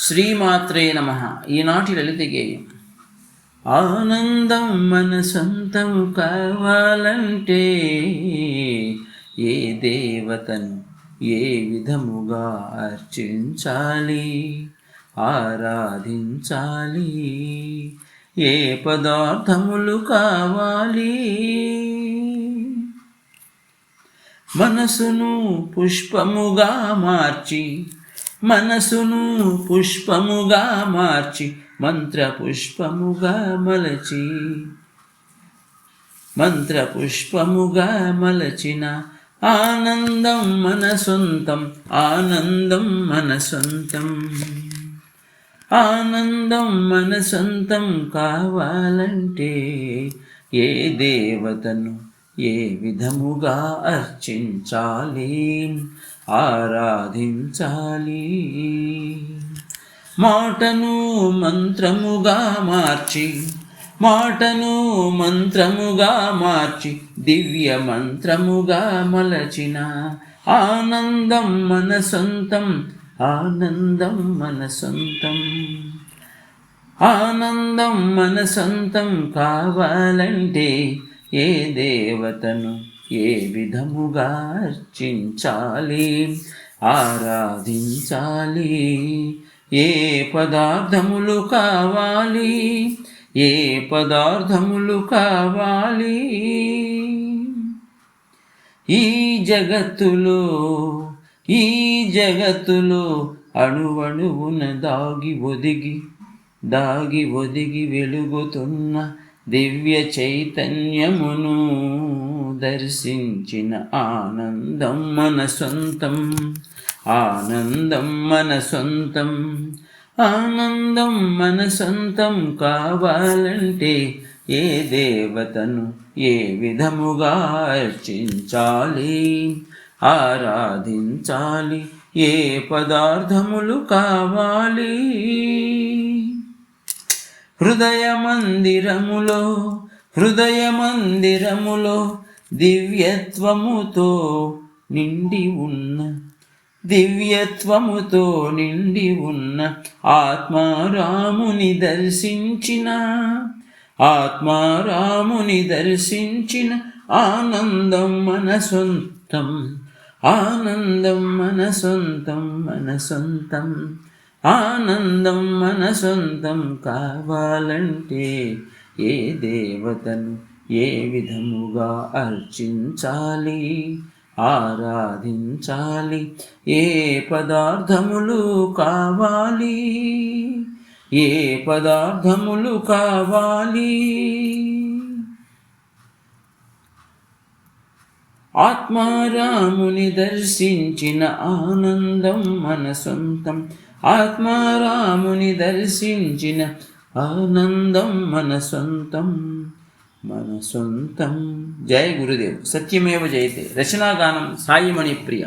శ్రీమాత్రే నమ. ఈనాటి లలిత గేయం ఆనందం మన సొంతం కావాలంటే ఏ దేవతను ఏ విధముగా అర్చించాలి? ఆరాధించాలి? ఏ పదార్థములు కావాలి? మనసును పుష్పముగా మార్చి మనసును పుష్పముగా మార్చి మంత్ర పుష్పముగా మలచి. మంత్ర పుష్పముగా మలచిన ఆనందం మన సొంతం ఆనందం మన సొంతం ఆనందం మన సొంతం కావాలంటే ఏ దేవతను ఏ విధముగా అర్చించాలి? ఆరాధించాలి. మాటను మంత్రముగా మార్చి మాటను మంత్రముగా మార్చి దివ్య మంత్రముగా మలచిన ఆనందం మన సొంతం ఆనందం మన సొంతం. ఆనందం మన సొంతం కావాలంటే ఏ దేవతను ఏ విధముగా అర్చించాలి? ఆరాధించాలి? ఏ పదార్థములు కావాలి? ఏ పదార్థములు కావాలి? ఈ జగత్తులో ఈ జగత్తులో అణువణువున దాగి ఒదిగి దాగి ఒదిగి వెలుగుతున్న దివ్య చైతన్యమును దర్శించిన ఆనందం మన సొంతం ఆనందం మన సొంతం ఆనందం మన సొంతం కావాలంటే ఏ దేవతను ఏ విధముగా అర్చించాలి? ఆరాధించాలి. ఏ పదార్థములు కావాలి? హృదయ మందిరములో హృదయ మందిరములో దివ్యత్వముతో నిండి ఉన్న దివ్యత్వముతో నిండి ఉన్న ఆత్మారాముని దర్శించిన ఆత్మారాముని దర్శించిన ఆనందం మన సొంతం ఆనందం మన సొంతం మన సొంతం ఆనందం మన సొంతం కావాలంటే ఏ దేవతను ఏ విధముగా అర్చించాలి? ఆరాధించాలి? ఏ పదార్థములు కావాలి? ఏ పదార్థములు కావాలి? ఆత్మారాముని దర్శించిన ఆనందం మన సొంతం. ఆత్మారాముని దర్శించిన ఆనందం మన సొంతం. మన సొంతం జయ గురుదేవ్. సత్యమేవ జయతే. రచనాగానం సాయిమణి ప్రియ